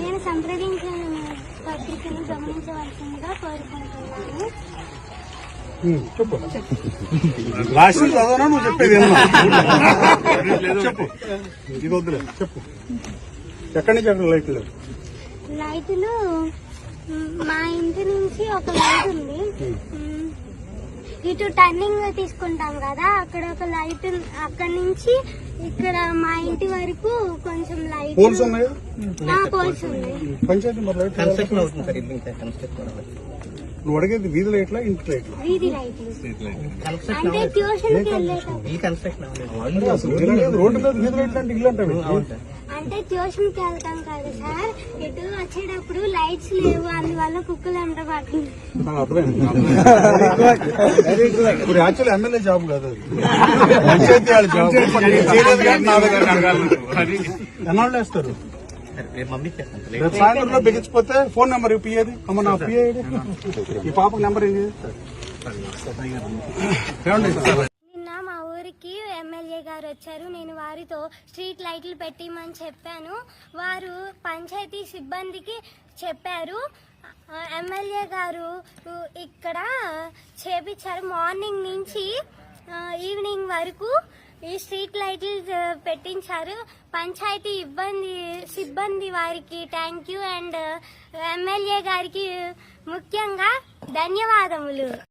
నేను సంప్రదించిన పత్రికను గమనించవలసిందిగా కోరుకుంటున్నాను. చెప్పు. లాస్ట్ చదవనా? నువ్వు చెప్పేది? చెప్పు. ఇది వద్దులే చెప్పు. ఎక్కడి నుంచి అక్కడ లైట్ లేవు? లైట్లు మ్, ఇంటి నుంచి ఒక లైట్ ఉంది. ఇటు టర్నింగ్ తీసుకుంటాం కదా అక్కడ ఒక లైట్ అక్కడ నుంచి ఇక్కడ మా ఇంటి వరకు కొంచెం లైట్ పోల్స్ ఉన్నాయా? పోల్స్ ఉన్నాయి. పంచాయతీ మరి లైట్ కన్స్ట్రక్షన్ అవుతుంది సార్ ఇది ఇంకా కన్స్ట్రక్ట్ అవ్వాలి. నువ్వు అడిగేది వీధి లైట్లా ఇంటి లైట్లా? వీధి లైట్లు. కన్స్ట్రక్షన్. రోడ్డు మీద వీధి లైట్లు అంటే ఇల్లు అంటే. అంటే ట్యూషన్కి వెళ్తాం కదా సార్. ఇటు వచ్చేటప్పుడు లైట్స్ లేవు అందువల్ల కుక్కలు ఎంట ఇప్పుడు ఎమ్మెల్యే జాబ్ కాదు ఎన్నాళ్ళు వేస్తారు? రేపు. రేపు సాయంత్రంలో బిగించిపోతే ఫోన్ నెంబర్ పియ్యేది అమ్మ నా పియ్య ఈ పాప నెంబర్ ఏంటి నిన్న మా ఊరికి ఎమ్మెల్యే గారు వచ్చారు. నేను వారితో స్ట్రీట్ లైట్లు పెట్టిమని చెప్పాను. వారు పంచాయతీ సిబ్బందికి చెప్పారు. ఎమ్మెల్యే గారు ఇక్కడ చేపించారు మార్నింగ్ నుంచి ఈవినింగ్ వరకు ఈ స్ట్రీట్ లైట్లు పెట్టించారు. పంచాయతీ ఇబ్బంది సిబ్బంది వారికి థ్యాంక్ యూ. అండ్ ఎమ్మెల్యే గారికి ముఖ్యంగా ధన్యవాదములు.